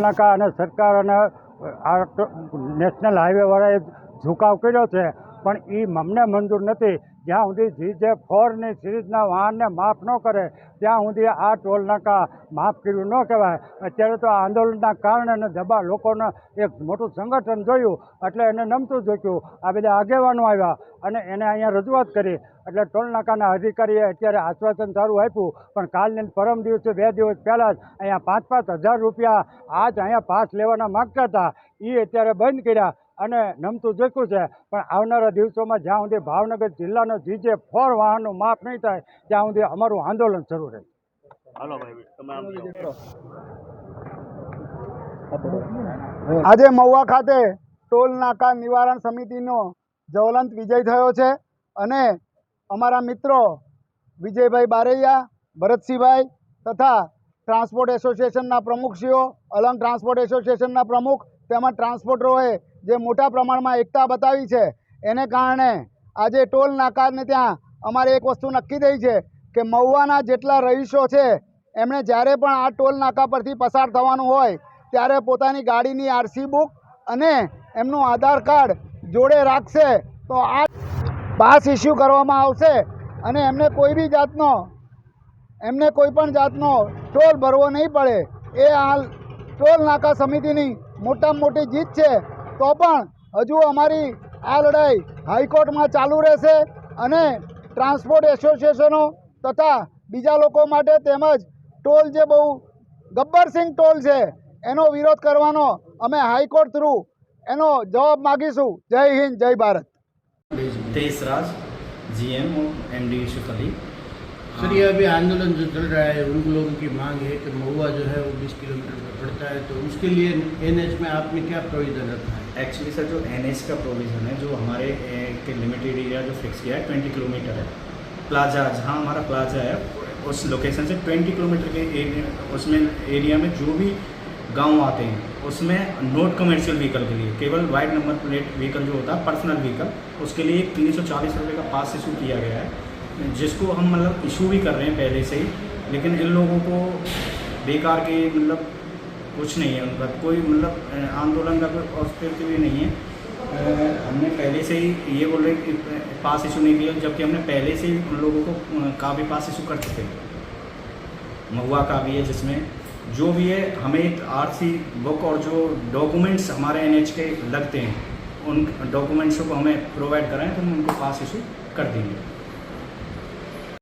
નાકા અને સરકાર અને આ નેશનલ હાઈવેવાળાએ ઝુકાવ કર્યો છે. પણ એ મમને મંજૂર નથી. જ્યાં સુધી જી જે ફોરની સિરીઝના વાહનને માફ ન કરે, ત્યાં સુધી આ ટોલ નાકા માફ કર્યું ન કહેવાય. અત્યારે તો આ આંદોલનના કારણે અને દબા લોકોને એક મોટું સંગઠન જોયું, એટલે એને નમતું જોઈતું. આ બધા આગેવાનો આવ્યા અને એને અહીંયા રજૂઆત કરી. એટલે ટોલ નાકાના અધિકારીએ અત્યારે આશ્વાસન સારું આપ્યું, પણ કાલને પરમ દિવસે બે દિવસ પહેલાં જ અહીંયા પાંચ પાંચ હજાર રૂપિયા આજ અહીંયા પાસ લેવાના માગતા હતા. એ અત્યારે બંધ કર્યા. અને નમતું જોખ્યું છે. પણ આવનારા દિવસોમાં જ્યાં સુધી ભાવનગર જિલ્લાનો જીજે ફોર વાહનનું માફ નહીં થાય ત્યાં સુધી અમારું આંદોલન શરૂ રહે હાલો ભાઈ તમે આજે મહુવા ખાતે ટોલ નાકા નિવારણ સમિતિનો જ્વલંત વિજય થયો છે અને અમારા મિત્રો વિજયભાઈ બારૈયા ભરતસિંહભાઈ તથા ટ્રાન્સપોર્ટ એસોસિએશનના પ્રમુખશ્રીઓ અલંગ ટ્રાન્સપોર્ટ એસોસિએશનના પ્રમુખ તેમજ ટ્રાન્સપોર્ટરોએ જે મોટા પ્રમાણમાં એકતા બતાવી છે, એને કારણે આજે ટોલ નાકાને ત્યાં અમારે એક વસ્તુ નક્કી થઈ છે કે મહુવાના જેટલા રહીશો છે, એમણે જ્યારે પણ આ ટોલ નાકા પરથી પસાર થવાનું હોય, ત્યારે પોતાની ગાડીની આરસી બુક અને એમનું આધાર કાર્ડ જોડે રાખશે. તો આ પાસ ઇસ્યુ કરવામાં આવશે અને એમને કોઈ બી જાતનો, એમને કોઈ પણ જાતનો ટોલ ભરવો નહીં પડે. એ હાલ ટોલ નાકા સમિતિની મોટામાં મોટી જીત છે, તો પણ હજુ અમારી આ લડાઈ હાઈકોર્ટમાં ચાલુ રહેશે અને ટ્રાન્સપોર્ટ એસોસિએશનો તથા બીજા લોકો માટે તેમજ ટોલ જે બહુ ગબ્બરસિંહ ટોલ છે, એનો વિરોધ કરવાનો અમે હાઈકોર્ટ થ્રુ એનો જવાબ માગીશું. જય હિન્દ, જય Bharat. તેસરાજ GM MD Yusuf Ali. Sir ये अभी आंदोलन जो चल रहा है उन लोगों की मांग है कि महुआ जो है वो 20 किलोमीटर पर पड़ता है तो उसके लिए एनएच में आपने क्या प्रोविज़न रखा है? एक्चुअली सर जो एनएच का प्रोविज़न है जो हमारे के लिमिटेड एरिया जो फिक्स किया है ट्वेंटी किलोमीटर है। प्लाजा जहाँ हमारा प्लाजा है उस लोकेशन से ट्वेंटी किलोमीटर के एरिया उसमें एरिया में जो भी गाँव आते हैं उसमें नोट कमर्शियल व्हीकल के लिए केवल वाइड नंबर प्लेट व्हीकल जो होता है पर्सनल व्हीकल उसके लिए तीन सौ चालीस रुपये का पास इशू किया गया है। जिसको हम मतलब इशू भी कर रहे हैं पहले से ही, लेकिन इन लोगों को बेकार के मतलब कुछ नहीं है उनका। कोई मतलब आंदोलन का कोई अस्तित्व भी नहीं है। हमने पहले से ही ये बोल रहे कि पास इशू नहीं किया, जबकि हमने पहले से ही उन लोगों को काफ़ी पास इशू कर चुके हैं। महुआ का भी है जिसमें, जो भी है, हमें एक आरसी बुक और जो डॉक्यूमेंट्स हमारे एनएच के लगते हैं, उन डॉक्यूमेंट्सों को हमें प्रोवाइड कराएँ तो हम उनको पास इशू कर देंगे।